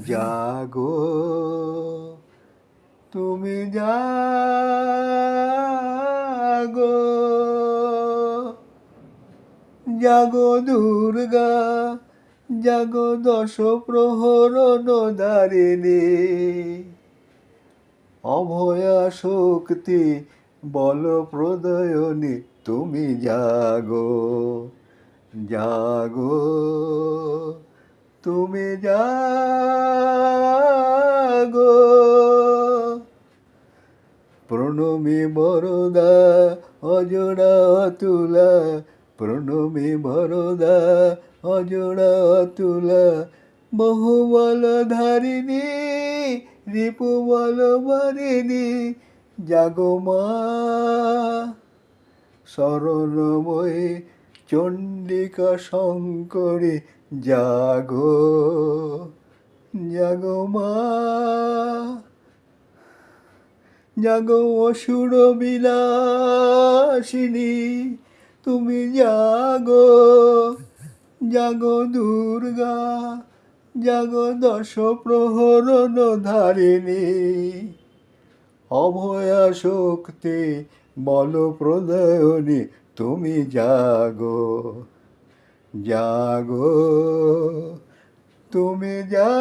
জাগো, তুমি জাগো জাগো দুর্গা, জাগো দশ প্রহরণ দারিণী, অভয়া শক্তি বল প্রদয়নী তুমি জাগো জাগো তুমি জাগো। প্রণমী বরদা অজোড়া অতুলা। প্রণমী বরদা অজোড়া অতুলা। বহুবল ধারিণী, রিপুবল মারিণী, জাগো মা। শরণময়ী চণ্ডিকা শঙ্করী জাগো জাগো মা, জাগো অসুর বিলাসিনী, তুমি জাগো জাগো দুর্গা, জাগো দশ প্রহরণ ধারিণী অভয়া শক্তি বল প্রদয়নী তুমি জাগো জাগো তুমি জাগো।